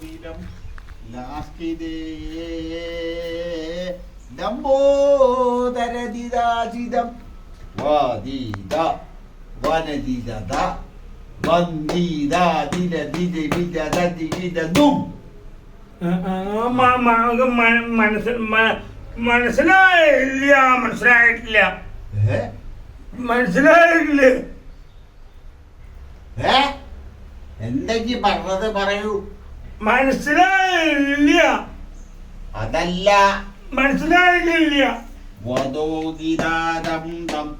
തീരം ലാസ്കിതേ ലംബോദരദിദാചിതം വാദീത വനദിദത മനസ്സിലായില്ല മനസ്സിലായിട്ടില്ല. മനസ്സിലായിട്ടില്ല. എന്തെങ്കിലും പറഞ്ഞത് പറയൂ. മനസ്സിലായില്ല. അതല്ല. മനസ്സിലായില്ല. വദോദിദാദം ദം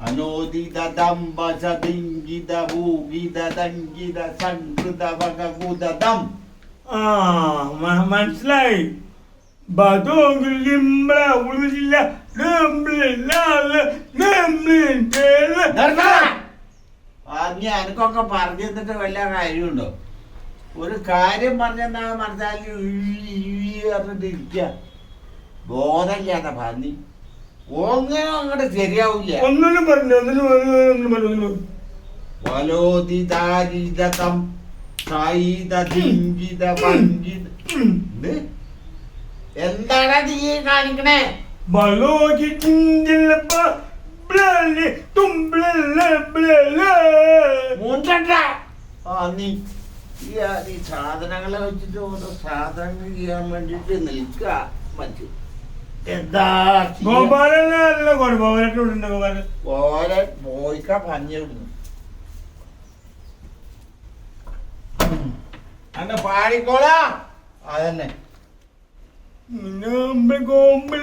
അനോദിദം വസദിംഗിത ഭൂഗിത സംകൃത വകകുതം ആ മ- മനസ്സിലായി എനിക്കൊക്കെ പറഞ്ഞു തന്നിട്ട് വല്ല കാര്യമുണ്ടോ? ഒരു കാര്യം പറഞ്ഞെന്നാ മനസ്സിലാക്കി പറഞ്ഞിട്ട് ഇരിക്കുക ബോധമില്ലാത്ത പന്നി ഒന്നിനും അങ്ങോട്ട് ശരിയാവില്ല. ഒന്നിനും പറഞ്ഞു ഒന്നിനും വങ്കിത. എന്താണ് നീ കാണിക്കണേ? ബലോജി മൂന്നണ്ട ആ നീ. ഈ ഈ സാധനങ്ങളെ വെച്ചിട്ട് ഓരോ സാധനങ്ങൾ ചെയ്യാൻ വേണ്ടിട്ട് നിൽക്കുക മറ്റു എന്താ ഓരെ പോയിക്ക പഞ്ഞിടുന്നു അന്ന് പാടിക്കോളാ. അതന്നെ. ഗോമ്പൽ